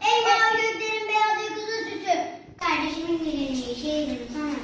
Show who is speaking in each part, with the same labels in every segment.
Speaker 1: Ey mavi göklerin beyaz kuzu süsü. Kardeşimin dilini şehrim sana.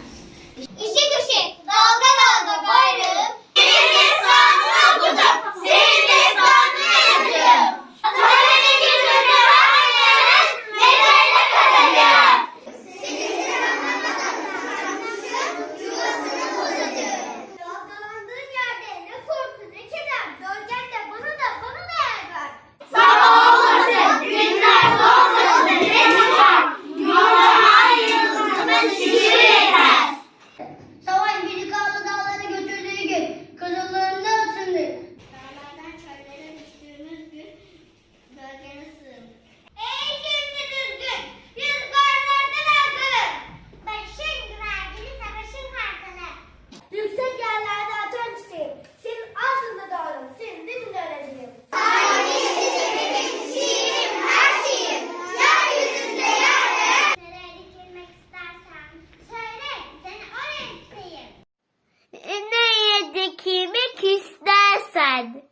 Speaker 1: İstersen,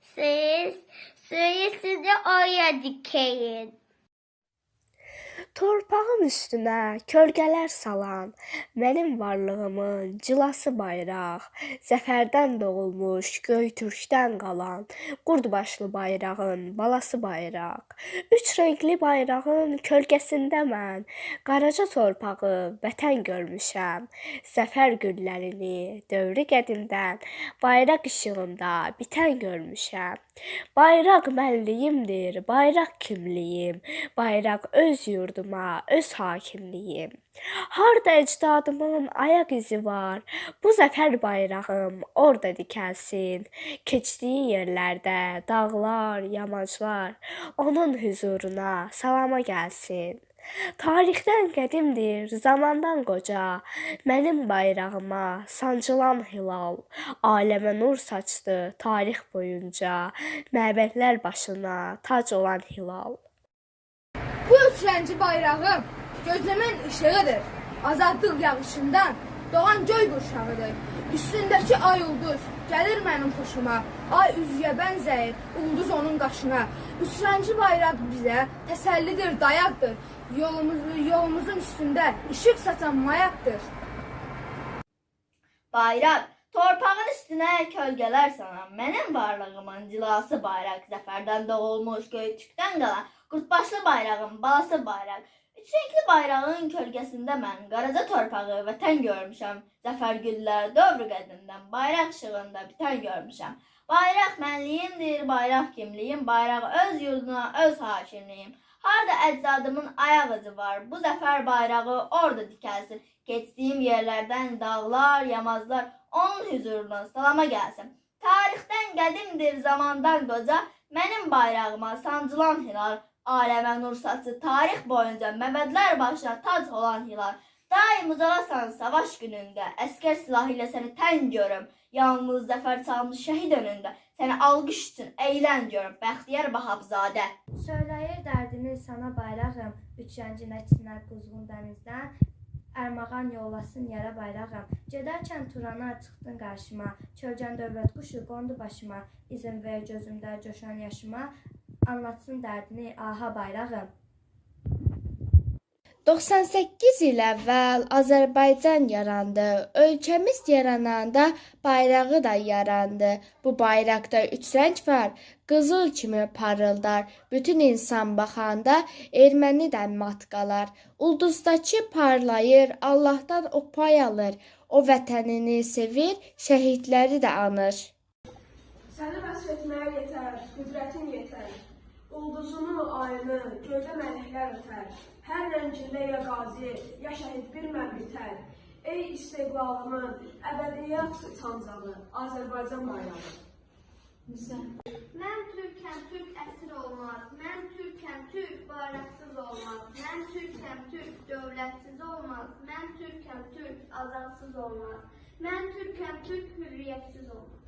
Speaker 1: siz, söyle sizi oraya dikeyim.
Speaker 2: Torpağın üstünə kölgələr salan, mənim varlığımın cilası bayraq, zəfərdən doğulmuş göy türkdən qalan, qurd başlı bayrağın balası bayraq. Üç renkli bayrağın kölgəsində mən qaraca torpağı vətən görmüşəm. Zəfər güllərini dövrü qədimdən bayraq işığında bitən görmüşəm. Bayraq mənliyimdir, bayraq kimliyim, bayraq öz yurduma, öz hakimliyim. Harda əcdadımın ayaq izi var, bu zəfər bayrağım orada dikəlsin. Keçdiyi yerlərdə dağlar, yamaclar onun huzuruna salama gəlsin. Tarixdən qədimdir, zamandan qoca, mənim bayrağıma sancılan hilal, aləmə nur saçdı tarix boyunca, məbədlər başına tac olan hilal.
Speaker 3: Bu üçrənci bayrağım gözləmən işığıdır. Azadlıq yağışından doğan göy qurşağıdır. Üstündəki ay ulduz gəlir mənim xoşuma. Ay üzüyə bənzəyir, ulduz onun qaşına. Üçrənci bayraq bizə təsəllidir, dayaqdır. Yolumuz, yolumuzun üstündə işıq saçan mayaqdır.
Speaker 4: Bayrak, torpağın üstüne kölgeler sanan, benim varlığımın cilası bayrak, zaferden doğulmuş göğütükten kalan, kurtbaşlı bayrağın balası bayrak. Üç renkli bayrağın kölgesinde ben qaraca torpağı vətən görmüşəm. Zəfər güllər dövrü qədimdən bayraq işığında bitən görmüşəm. Bayraq mənliyimdir, bayraq kimliyim, bayraq öz yurduna, öz hakimliyim. Harda əcdadımın ayaq izi var, bu zəfər bayrağı orada dikəlsin. Keçdiyim yerlərdən dağlar, yamazlar onun huzuruna salama gəlsin. Tarixdən qədimdir, zamandan qoca, mənim bayrağıma sancılan hilal, aləmə nur saçı, tarix boyunca məbədlər başına tac olan hilal. Daim ucalasan savaş günündə, əskər silahı ilə səni tən görüm. Yalnız zəfər çalmış şəhid önündə, səni alqış üçün eylən görüm. Bəxtiyar Vahabzadə.
Speaker 5: Söyləyir dərdini sana bayrağım, üçrənci nəçsinər quzğun dənizdən, Ərmağan yollasın yara bayrağım. Gedərkən Turana çıxdın qarşıma, Kölgən dövlət quşu qondu başıma, İzin ver gözümdə coşan yaşıma, anlatsın dərdini aha bayrağım.
Speaker 6: 98 il əvvəl Azərbaycan yarandı. Ölkəmiz yarananda bayrağı da yarandı. Bu bayraqda üç rəng var. Qızıl kimi parıldar. Bütün insan baxanda erməni də mat qalar. Ulduzdakı parlayır, Allahdan o pay alır. O vətənini sevir, şəhidləri də anır.
Speaker 7: Səni vəsf etməyə yetər, qüdrətin yetər. Ulduzunu, ayını, göydə mələklər ötər. Hər rəngində ya qazi, ya şəhid bir mən bitər. Ey istiqlalımın, əbədiyyət sancağı, Azərbaycan bayrağı.
Speaker 1: Mən Türkəm, Türk əsir olmaz. Mən Türkəm, Türk bayraqsız olmaz. Mən Türkəm, Türk dövlətsiz olmaz. Mən Türkəm, Türk azadsız olmaz. Mən Türkəm, Türk hürriyyətsiz olmaz.